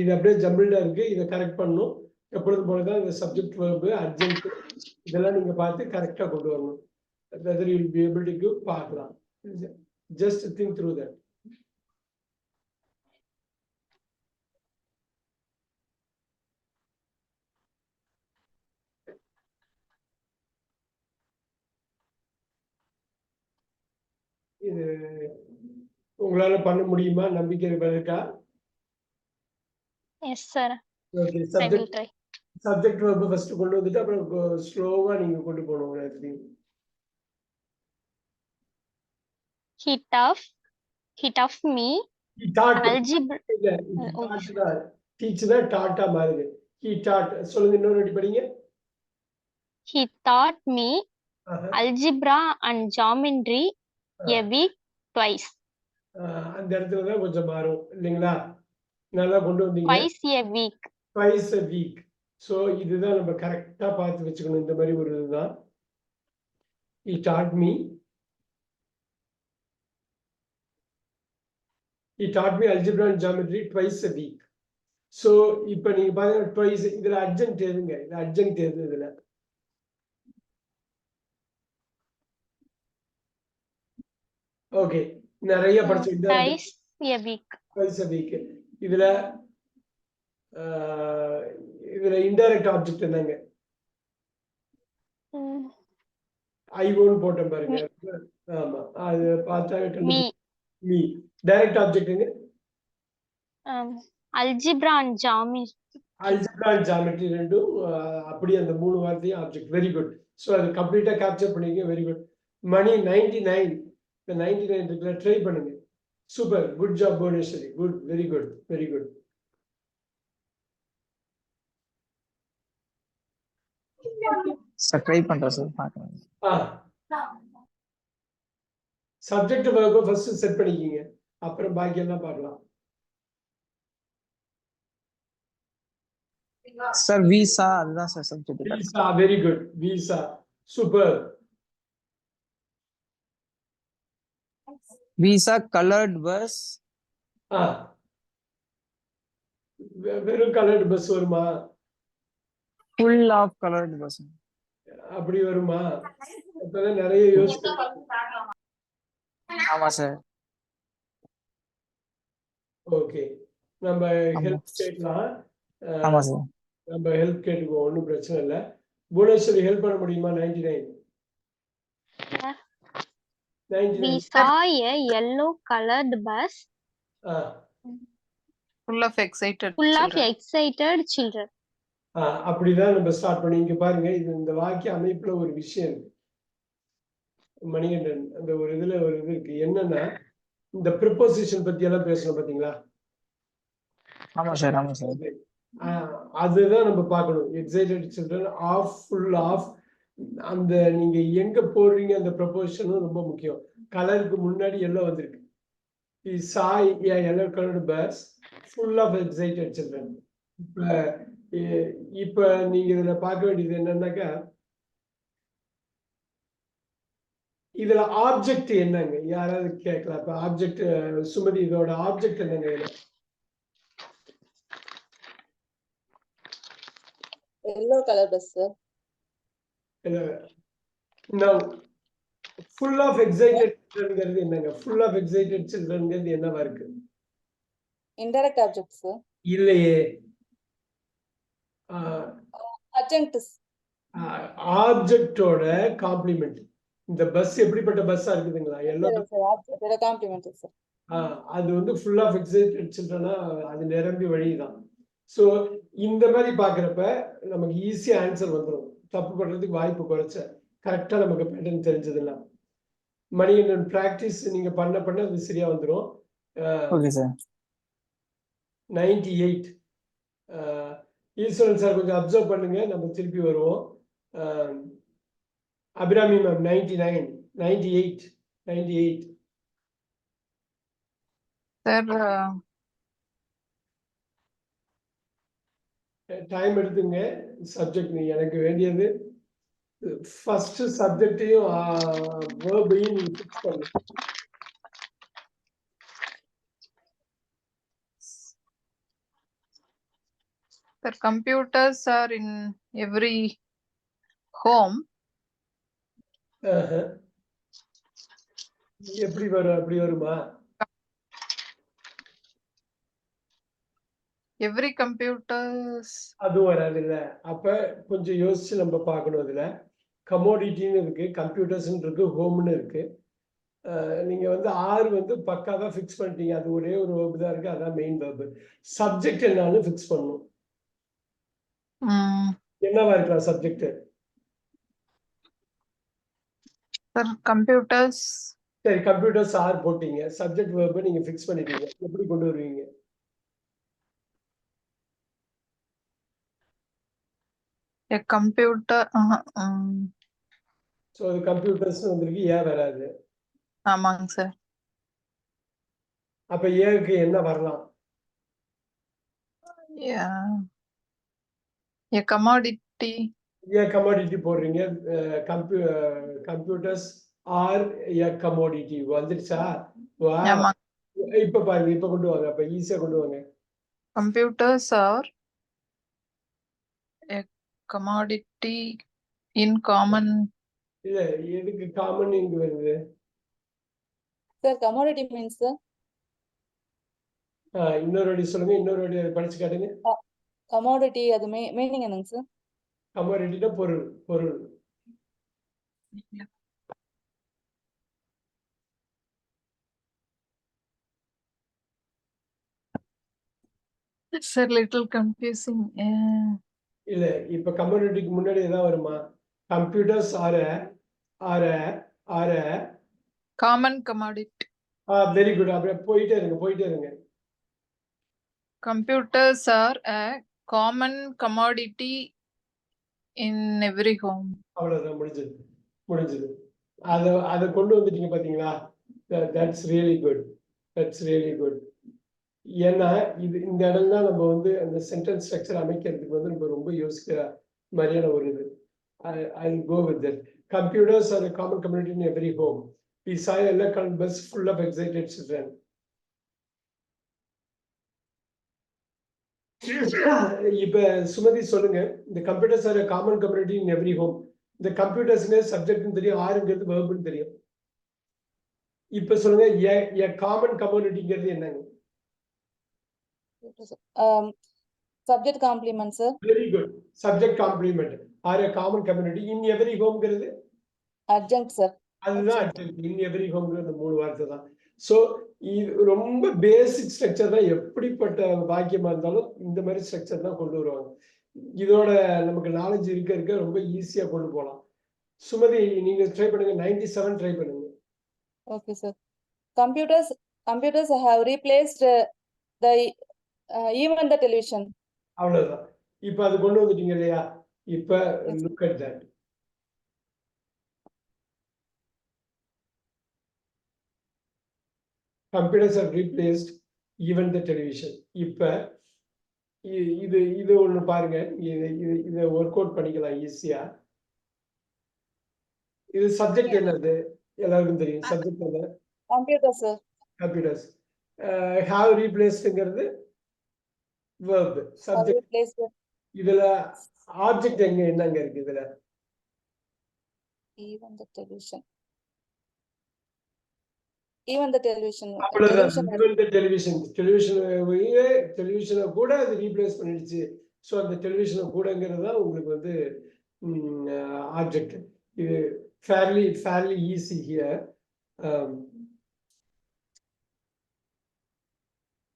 இது அப்படியே ஜம்பிள்டா இருக்கு. இதை கரெக்ட் பண்ணும் எப்பொழுது போலதான் இந்த சப்ஜெக்ட் வேர்பு அர்ஜென்ட் இதெல்லாம் நீங்க பார்த்து கரெக்டா கொண்டு வரணும். Whether you be able to பார்க்கலாம். ஜஸ்ட் திங்க் த்ரூ தட் இது உங்களால பண்ண முடியுமா? நம்பிக்கை இருக்கா? Yes, sir. Okay subject. Subject verb first கொண்டு வந்துட்டு அப்புறம் ஸ்லோவா நீங்க கொண்டு போகணும் எல்லாத்தையும் He tough. He tough me. Algebra. மாறுது டாட் சொல்லுங்க இன்னொரு வாட்டி படிங்க He taught me algebra and geometry a week twice. அந்த இடத்துல தான் கொஞ்சம் மாறும் இல்லைங்களா நல்லா கொண்டு வந்தீங்க. Twice a week. Twice a week so இதுதான் நம்ம கரெக்டா பார்த்து வச்சுக்கணும். இந்த மாதிரி ஒரு இதுதான். He taught me. He taught me algebra and geometry twice a week. So இப்போ நீங்க பாத்தீங்கன்னா ட்வைஸ் இதுல அர்ஜென்ட் எதுங்க? இது அர்ஜென்ட் எது இதுல? ஓகே நிறைய படிச்சு Twice a week. Twice a week. இதுல இதுல இன்டைரக்ட் ஆப்ஜெக்ட் என்னங்க? ஐஓன்னு போட்டேன் பாருங்க. ஆமா. அது பார்த்தா. Me. Direct Um, algebra and geometry. Algebra geometry ரெண்டும் அப்படியே அந்த மூணு வார்த்தையும் ஆப்ஜெக்ட் வெரி குட் ஸோ அது கம்ப்ளீட்டா கேப்சர் பண்ணிக்க very good Mani ninety nine இந்த நைன்டி நைன் ட்ரை பண்ணுங்க. Super good job Bhuvaneswari good very good very good sir try பண்றேன் சார் பார்க்குறேன் ஆ சப்ஜெக்ட் வேர்பை ஃபர்ஸ்ட் செட் பண்ணிக்கிங்க அப்புறம் பாக்கி எல்லாம் பார்க்கலாம் சார் விசா அதுதான் சார் சப்ஜெக்ட் விசா வெரி குட் விசா சூப்பர் கலர்ட் பஸ் ஆ. வெ- வெறும் கலர்டு பஸ் வருமா? ஃபுல் ஆஃப் கலர்ட் பஸ் அப்படி வருமா? இப்பதான் நிறைய யோசிச்சு ஆமா சார் ஓகே நம்ம. ஹெல்ப் கேட்கலாம். ஆமா சார் நம்ம ஹெல்ப் கேட்டுக்குவோம். ஒன்றும் பிரச்சனை இல்லை. புவனேஸ்வரி ஹெல்ப் பண்ண முடியுமா? Ninety nine We saw a yellow colored bus. Full of excited full of children. excited children. அப்படிதான் நம்ம ஸ்டார்ட் பண்ணி. இங்க பாருங்க இது இந்த வாக்கிய அமைப்புல ஒரு விஷயம். இருக்கு மணிகண்டன் அந்த ஒரு இதுல ஒரு இது இருக்கு. என்னன்னா இந்த ப்ரிப்போசிஷன் பத்தி எல்லாம் பேசணும் பாத்தீங்களா? ஆமா சார் ஆமா சார். ஆஹ் அதுதான் நம்ம பார்க்கணும். Excited children of full of அந்த நீங்க எங்க போடுறீங்க அந்த ப்ரப்போசிஷனும் ரொம்ப முக்கியம். கலருக்கு முன்னாடி எல்லோ வந்திருக்கு. Saw yellow coloured bus full of excited children இப்ப இப்போ இப்ப நீங்க இதுல பார்க்க வேண்டியது என்னன்னாக்கா இதுல ஆப்ஜெக்ட் என்னங்க? யாராவது கேட்கலாம். இப்ப ஆப்ஜெக்ட் சுமதி இதோட ஆப்ஜெக்ட் என்னங்க இதுல? Yellow color now full of excited சில்ட்ரன்ங்கிறது என்னங்க? ஃபுll ஆஃப் எக்ஸைட்டட் சில்ட்ரன்ங்கிறது என்னவா இருக்கு? Object sir இல்லையே. adjunct ஆப்ஜெக்டோட காம்ப்ளிமெண்ட் இந்த பஸ் எப்படிப்பட்ட பஸ்ஸா இருக்குதுங்களா? எல்லா sir. ஆஹ் அது வந்து ஃபுல் ஆஃப் எக்ஸைட்டட் சில்ட்ரனா அது நிரம்பி வழிதான். ஸோ இந்த மாதிரி பார்க்குறப்ப நமக்கு ஈஸியாக ஆன்சர் வந்துடும் தப்பு பண்ணுறதுக்கு வாய்ப்பு குறைச்ச கரெக்டாக நமக்கு பேட்டர்ன் தெரிஞ்சதுன்னா. மணிகண்டன் ப்ராக்டிஸ் நீங்கள் பண்ண பண்ண அது சரியாக வந்துடும் okay sir ninety eight Eswaran sir கொஞ்சம் அப்சர்வ் பண்ணுங்க நம்ம திருப்பி வருவோம். Abirami ma'am ninety nine ninety eight ninety eight Sir, time எடுத்துங்க. சப்ஜெக்ட் நீ எனக்கு வேண்டியது. ஃபர்ஸ்ட் சப்ஜெக்டையும் வேர்பையும் நீங்க ஃபிக்ஸ் பண்ணு. Sir, computers are in every home. எப்படி வரும் அப்படி வருமா? Every computers. அதுவும் வராது இல்ல அப்ப கொஞ்சம் யோசிச்சு நம்ம பார்க்கணும் அதுல. கமோடிட்டின்னு இருக்கு கம்ப்யூட்டர்ஸ்ன்னு இருக்கு. ஹோம்னு இருக்கு நீங்க வந்து ஆறு வந்து பக்காவா ஃபிக்ஸ் பண்ணிட்டீங்க. அது ஒரே ஒரு verb தான் இருக்கு. அதான் மெயின் verb. சப்ஜெக்ட் என்னன்னு ஃபிக்ஸ் பண்ணணும். Mm, என்னவா இருக்கலாம் சப்ஜெக்ட் computers. சரி கம்ப்யூட்டர்ஸ் ஆர் போட்டீங்க. சப்ஜெக்ட் verb நீங்க ஃபிக்ஸ் பண்ணிட்டீங்க. எப்படி கொண்டு வருவீங்க? A computer. Uh, um, so அது கம்ப்யூட்டர்ஸ் வந்திருக்கு ஏன் வராது? ஆமாங்க சார் அப்ப ஏக்கு என்ன வரலாம். A commodity. ஏன் கமாடிட்டி போடுறீங்க. கம்ப்யூ கம்ப்யூட்டர்ஸ் ஆர் ஏ கமோடிட்டி வந்துருச்சா? இப்ப பாருங்க இப்ப கொண்டு வாங்க. அப்ப ஈஸியா கொண்டு வாங்க. Computers are commodity in common. இல்ல எதுக்கு காமன் இங்க வருது Sir, commodity means, sir, ஆஹ் இன்னொரு வாட்டி சொல்லுங்க இன்னொரு வாட்டி அதை படிச்சு காட்டுங்க commodity அது மீ- meaning என்னங்க sir? கமோடிட்டினா பொருள் பொருள் It's a little confusing. Yeah. இல்ல இப்ப கமோடிட்டிக்கு முன்னாடி எதாவது வருமா? Computers are are are Common commodity. Very good அப்படியே போயிட்டே இருங்க போயிட்டே இருங்க. Computers are a common commodity in every home. அவ்வளவுதான் முடிஞ்சது முடிஞ்சது. அத அதை கொண்டு வந்துட்டீங்க பாத்தீங்களா? That's really good that's really good ஏன்னா இது இந்த இடம் தான் நம்ம வந்து அந்த சென்டென்ஸ் ஸ்ட்ரக்சர் அமைக்கிறதுக்கு வந்து நம்ம ரொம்ப யோசிக்கிற மாதிரியான ஒரு இது. I go with that computers are common community in every home we saw எல்லாம் bus full of excited children இப்ப சுமதி சொல்லுங்க. இந்த computers are common community in every home இந்த கம்ப்யூட்டர்ஸ்னு சப்ஜெக்ட்னு தெரியும் ஆறுங்கிறது வேர்புன்னு தெரியும். இப்ப சொல்லுங்க ஏ காமன் கம்யூனிட்டிங்கிறது என்னங்க? Um, subject complement, sir, very good subject complement are a common community in every ஹோம்ங்கிறது adjunct, sir. அதுதான் இன் எவ்ரி ஹோம்ங்கிற மூணு வார்த்தை தான். ஸோ இது ரொம்ப பேசிக் ஸ்ட்ரக்சர் தான். எப்படிப்பட்ட வாக்கியமா இருந்தாலும் இந்த மாதிரி ஸ்ட்ரக்சர் தான் கொண்டு வருவாங்க. இதோட நமக்கு நாலேஜ் இருக்க இருக்க ரொம்ப ஈஸியா கொண்டு போகலாம். சுமதி நீங்க ட்ரை பண்ணுங்க. நைன்டி செவன் ட்ரை பண்ணுங்க. Okay, sir. Computers, computers have replaced uh, even the television. அவ்வளவுதான். இப்ப அது கொண்டு வந்துட்டீங்க இல்லையா? இப்ப look at that computers are replaced even the television இப்ப இது இது ஒண்ணு பாருங்க. இது இது இதை ஒர்க் அவுட் பண்ணிக்கலாம் ஈஸியா இது சப்ஜெக்ட் என்னது? எல்லாருக்கும் தெரியும். சப்ஜெக்ட் என்ன? sir. கம்ப்யூட்டர்ஸ் ஹாவ் ரீப்ளேஸ்டுங்கிறது verb Have சப்ஜெக்ட் இதுல ஆப்ஜெக்ட் எங்க என்னங்க இருக்கு இதுல. Even the television. அவ்வளவுதான். Television has- even the television television டெலிவிஷனை கூட அது ரீப்ளேஸ் பண்ணிடுச்சு. ஸோ அந்த டெலிவிஷனை கூடங்கிறது தான் உங்களுக்கு வந்து ஆப்ஜெக்ட் இது fairly fairly easy here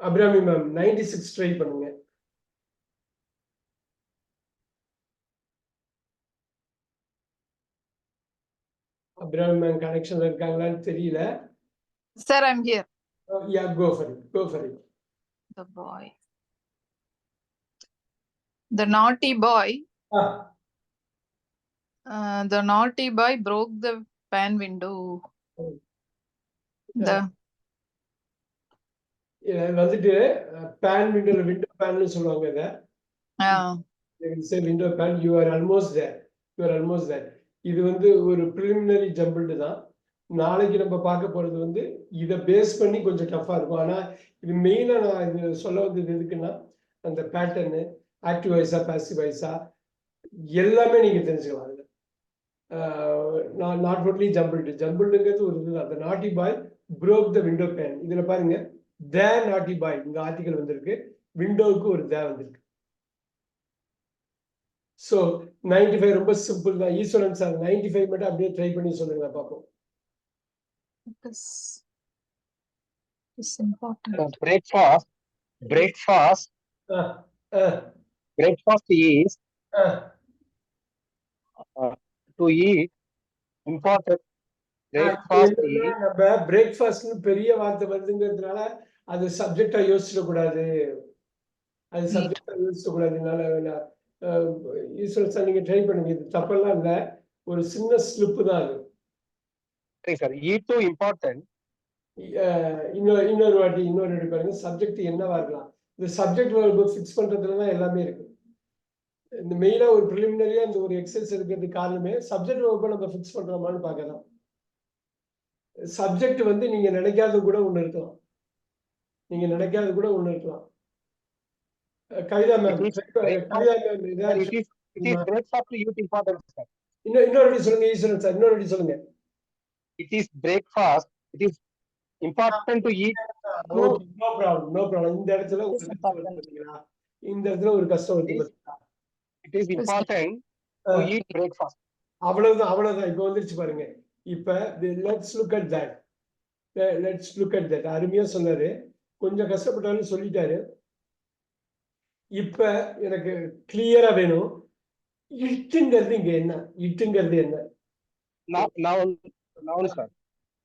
Abhirami ma'am ninety six try பண்ணுங்க அபிராமி மேம் கனெக்ஷன்ல இருக்காங்களான்னு தெரியல Sir, I'm here. Yeah go for it go for it The boy. The naughty boy, uh, the naughty boy broke the pan window. Oh. The, வந்துட்டு pane window window பேன்னு சொல்லுவாங்க இதை. Window pane you are almost there you are almost there இது வந்து ஒரு preliminary jumbled தான். நாளைக்கு நம்ம பார்க்க போறது வந்து இதை பேஸ் பண்ணி கொஞ்சம் டஃப்பா இருக்கும். ஆனா இது மெயினா நான் இது சொல்ல வந்தது எதுக்குன்னா அந்த பேட்டர்னு ஆக்டிவ் வாய்ஸா பாசிவ் வாய்ஸா எல்லாமே நீங்க தெரிஞ்சுக்கலாம் அதுல. நாட் ஒன்லி ஜம்பிள்டு ஜம்பிள்டுங்கிறது ஒரு இது அந்த naughty boy broke the window pane இதுல பாருங்க. த நாட்டி பாய் இங்க ஆர்டிகல் வந்திருக்கு. விண்டோவுக்கு ஒரு த வந்திருக்கு. ஸோ நைன்டி ஃபைவ் ரொம்ப சிம்பிள் தான். ஈஸ்வரன் சார் நைன்டி ஃபைவ் மட்டும் அப்படியே ட்ரை பண்ணி சொல்லுங்க பார்ப்போம். Is ah. to eat important. breakfast என்னன்னா, is நம்ம பிரேக்ஃபாஸ்ட்னு பெரிய வார்த்தை வருதுங்கிறதுனால அது சப்ஜெக்டா யோசிச்சிட கூடாது அது சப்ஜெக்டா யோசிச்சிட கூடாதுனால ஈஸ்வரன் சார் நீங்க ட்ரை பண்ணுங்க. இது தப்பெல்லாம் இல்ல. ஒரு சின்ன ஸ்லிப்பு தான் அது. eat to important. அஹ் இன்னொரு இன்னொரு வாட்டி இன்னொரு வாட்டி பாருங்க. சப்ஜெக்ட் என்னவா இருக்கலாம். இந்த சப்ஜெக்ட் ஃபிக்ஸ் பண்றதுல தான் எல்லாமே இருக்கு. இந்த மெயினா ஒரு ப்ரிலிமினரியா இந்த ஒரு எக்ஸசைஸ் இருக்கிறதுக்கு காரணமே சப்ஜெக்ட் நம்ம ஃபிக்ஸ் பண்றோமான்னு பார்க்கலாம். சப்ஜெக்ட் வந்து நீங்க நினைக்காத கூட ஒண்ணு இருக்கலாம். நீங்க நினைக்காத கூட ஒண்ணு இருக்கலாம். கவிதா மேம். கவிதா மேம் இன்னொரு இன்னொரு சொல்லுங்க ஈஸ்வரன் சார் இன்னொரு சொல்லுங்க. It is breakfast. It is important to eat. No problem no problem இந்த இடத்துல இந்த இடத்துல ஒரு கஷ்டம் it is important to ah eat breakfast. அவ்வளவுதான் அவ்வளவுதான். இப்ப வந்துருச்சு பாருங்க. இப்ப let's look at that let's look at that அருமையா சொன்னாரு. கொஞ்சம் கஷ்டப்பட்டாலும் சொல்லிட்டாரு. இப்ப எனக்கு கிளியரா வேணும். இட்டுங்கிறது இங்க என்ன? இட்டுங்கிறது என்ன?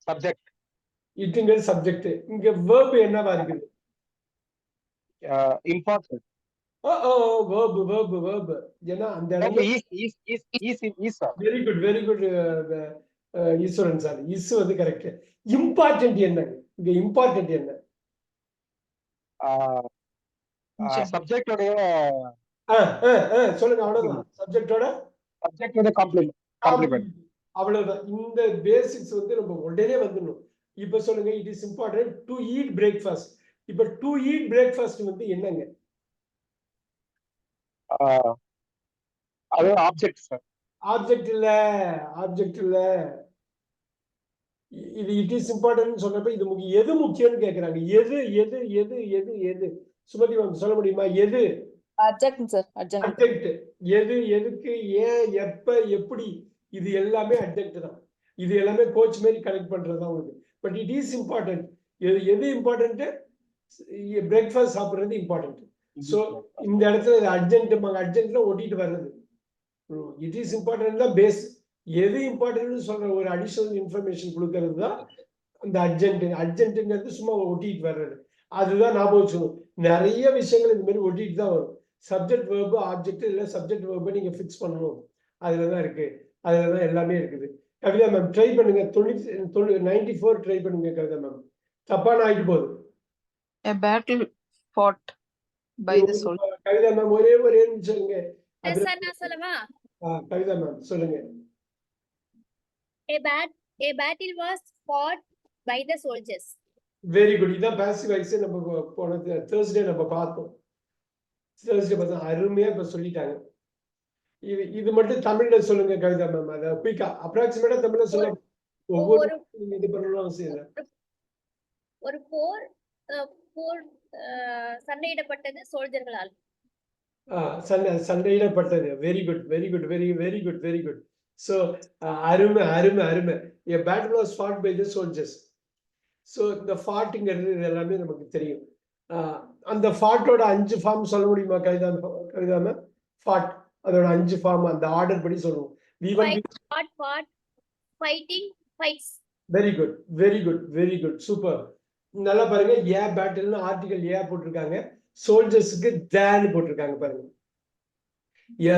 subject. இட்டுங்கிறது சப்ஜெக்ட் இங்க வேர்ப் என்னவா இருக்குது? ஓ வேர்ப் வேர்ப் வேர்ப் ஏன்னா அந்த இடத்துல very good very good Eswaran sir is வந்து கரெக்ட் இம்பார்ட்டன்ட் என்ன இங்க இம்பார்ட்டன்ட் என்ன? ஆ, சொல்லுங்க அவ்வளவுதான். சப்ஜெக்டோட உடைய complement complement அவ்வளவுதான். இந்த பேசிக்ஸ் வந்து நம்ம உடனே வந்துடணும். இப்ப சொல்லுங்க it is important to eat breakfast இப்ப டு ஈட் பிரேக்ஃபாஸ்ட் வந்து என்னங்க? அது ஆப்ஜெக்ட் சார் ஆப்ஜெக்ட் இல்ல ஆப்ஜெக்ட் இல்ல. இது இட் இஸ் இம்பார்ட்டன்ட் சொல்றப்ப இது முக்கிய எது முக்கியம்னு கேக்குறாங்க. எது எது எது எது எது? சுமதி மேம் சொல்ல முடியுமா? எது. அட்ஜெக்ட் எது எதுக்கு ஏன் எப்ப எப்படி? இது எல்லாமே அட்ஜெக்ட் தான். இது எல்லாமே கோச் மாதிரி கனெக்ட் பண்றது தான் உங்களுக்கு. பட் இட் இஸ் இம்பார்ட்டன்ட் எது எது இம்பார்ட்டன்ட் பிரேக்ஃபாஸ்ட் சாப்பிடுறது இம்பார்ட்டன்ட் ஸோ இந்த இடத்துல அர்ஜென்ட் அர்ஜென்ட்ல ஒட்டிட்டு வர்றது. இட் இஸ் இம்பார்ட்டன்ட் தான் பேஸ் எது இம்பார்ட்டன்ட்னு சொல்ற ஒரு அடிஷனல் இன்ஃபர்மேஷன் கொடுக்கறது தான் அந்த அர்ஜென்ட் அர்ஜென்ட்டுங்கிறது சும்மா ஒட்டிட்டு வர்றது. அதுதான் ஞாபகம் வச்சுக்கணும். நிறைய விஷயங்கள் இந்த மாதிரி ஒட்டிட்டு தான் வரும். சப்ஜெக்ட் வேர்பு ஆப்ஜெக்ட் இல்லை சப்ஜெக்ட் வேர்பை நீங்க ஃபிக்ஸ் பண்ணணும். அதுல தான் இருக்கு. அதுல தான் எல்லாமே இருக்குது. கவிதா மேம் ட்ரை பண்ணுங்க. தொண்ணூத்தி நைன்டி ஃபோர் ட்ரை பண்ணுங்க கவிதா மேம் தப்பான ஆயிட்டு போகுது. A battle fought by the soldiers. Kavitha ma'am ஒரே ஒரே நிமிஷம் சொல்லுங்க கவிதா மேம் சொல்லுங்க. A bat a battle was fought by the soldiers. Very good இதான் பாசிவ் வாய்ஸ் நம்ம போ- போன தேர்ஸ்டே நம்ம பார்த்தோம். தேர்ஸ்டே பார்த்தோம் அருமையா இப்ப சொல்லிட்டாங்க. இது இது மட்டும் தமிழ்ல சொல்லுங்க கவிதா மேம் அத குயிக்கா அப்ராக்சிமேட்டா தமிழ்ல சொல்ல ஒவ்வொரு இது பண்ணணும் அவசியம் ஒரு போர் போர் சண்டையிடப்பட்டது சோல்ஜர்களால் சண்டை சண்டையிடப்பட்டது. Very good very good very very good very good so அருமை அருமை அருமை. A battle was fought by the soldiers so இந்த ஃபாட்டுங்கிறது இது எல்லாமே நமக்கு தெரியும். அந்த ஃபாட்டோட அஞ்சு ஃபார்ம் சொல்ல முடியுமா? கவிதா கவிதா மேம் ஃபாட் அதோட அஞ்சு ஃபார்ம் அந்த ஆர்டர் படி சொல்லுவோம். வி Fight. fought fought. Fighting fights. Very good very good very good super நல்லா பாருங்க. ஏ பேட்டில்னு ஆர்டிகல் ஏ போட்டிருக்காங்க. சோல்ஜர்ஸுக்கு தேன்னு போட்டிருக்காங்க பாருங்க. ஏ